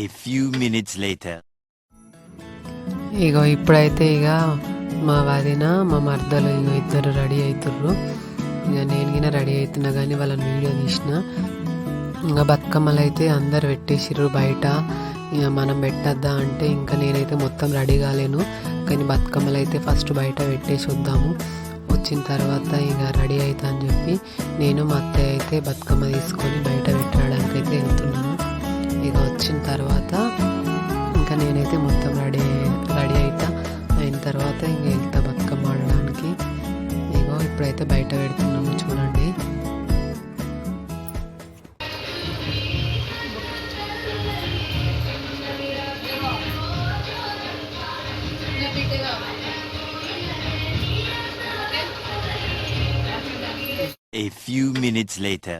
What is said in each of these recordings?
A few minutes later. ఇగో ఇప్పుడైతే ఇక మా వదిన మా మర్దలు ఇగో ఇద్దరు రెడీ అవుతుర్రు ఇక నేను గిన రెడీ అవుతున్నా కానీ వాళ్ళని వీడియో తీసిన. ఇంకా బతుకమ్మలు అయితే అందరు పెట్టేసిర్రు బయట. ఇక మనం పెట్టద్దా అంటే ఇంకా నేనైతే మొత్తం రెడీ కాలేను. కానీ బతుకమ్మలు అయితే ఫస్ట్ బయట పెట్టేసి వద్దాము. వచ్చిన తర్వాత ఇక రెడీ అవుతా అని చెప్పి నేను మా అత్తయ్య అయితే బతుకమ్మ తీసుకొని బయట పెట్టడానికి అయితే వెళ్తున్నాను. ఇది వచ్చిన తర్వాత ఇంకా నేనైతే మొత్తం రెడీ రెడీ అవుతా అయిన తర్వాత ఇంక వెళ్తా బతుకమ్మ ఆడడానికి. ఇగో ఇప్పుడైతే బయట పెడుతున్నాము చూడండి. A few minutes later.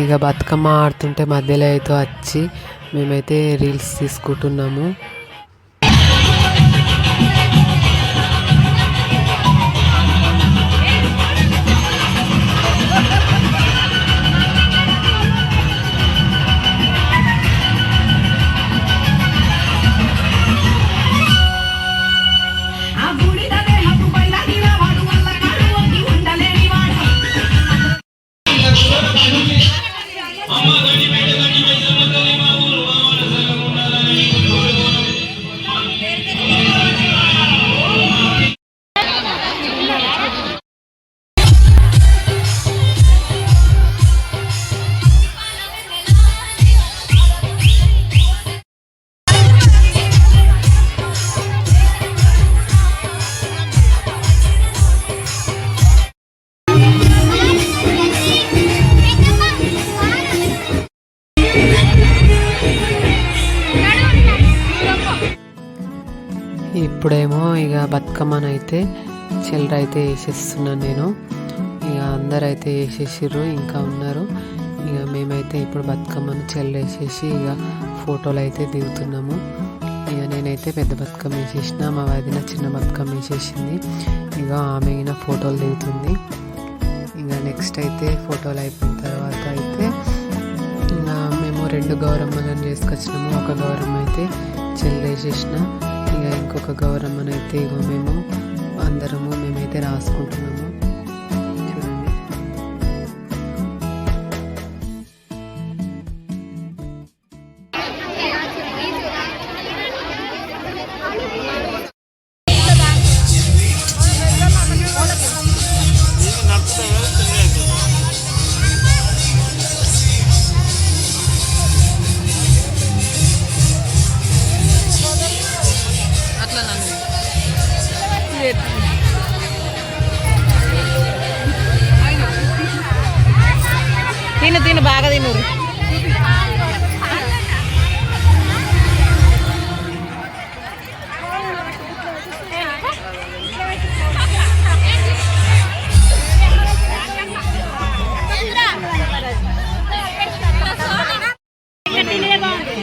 ఇక బతుకమ్మ ఆడుతుంటే మధ్యలో అయితే వచ్చి మేమైతే రీల్స్ తీసుకుంటున్నాము. ఇప్పుడేమో ఇక బతుకమ్మనైతే చిల్లర అయితే వేసేస్తున్నాను నేను. ఇక అందరు అయితే వేసేసిర్రు ఇంకా ఉన్నారు. ఇక మేమైతే ఇప్పుడు బతుకమ్మను చిల్లర వేసేసి ఇక ఫోటోలు అయితే దిగుతున్నాము. ఇక నేనైతే పెద్ద బతుకమ్మ వేసేసిన మా వదిన చిన్న బతుకమ్మ వేసేసింది. ఇక ఆమె ఈయన ఫోటోలు దిగుతుంది. ఇక నెక్స్ట్ అయితే ఫోటోలు అయిపోయిన తర్వాత అయితే ఇంకా మేము రెండు గౌరమ్మలను చేసుకొచ్చినాము. ఒక గౌరమ్మ అయితే చిల్లర వేసేసిన ఇక ఇంకొక గౌరమ్మనైతే అయితే ఇగో మేము అందరము మేమైతే రాసుకుంటున్నాము.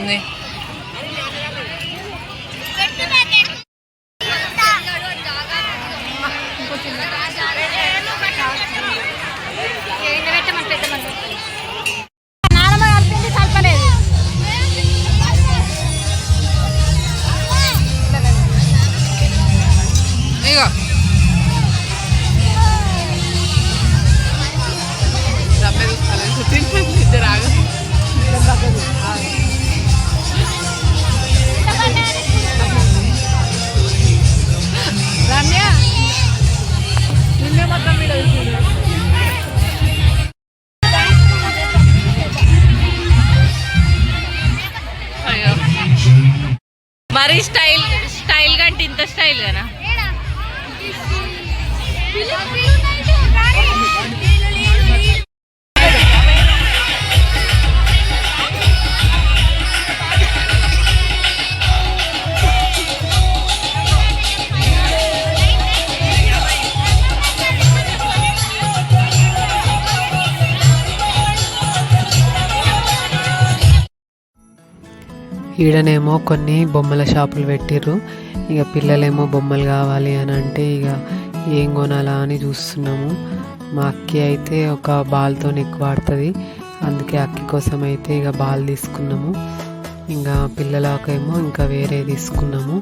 ఉంది కలిపింది కలపలేదు ఇగో ఈడనేమో కొన్ని బొమ్మల షాపులు పెట్టిర్రు. ఇక పిల్లలేమో బొమ్మలు కావాలి అని అంటే ఇక ఏం కొనాలా అని చూస్తున్నాము. మా అక్కి అయితే ఒక బాల్తో ఎక్కువ ఆడుతుంది. అందుకే అక్కి కోసం అయితే ఇక బాల్ తీసుకున్నాము. ఇంకా పిల్లలకేమో ఇంకా వేరే తీసుకున్నాము.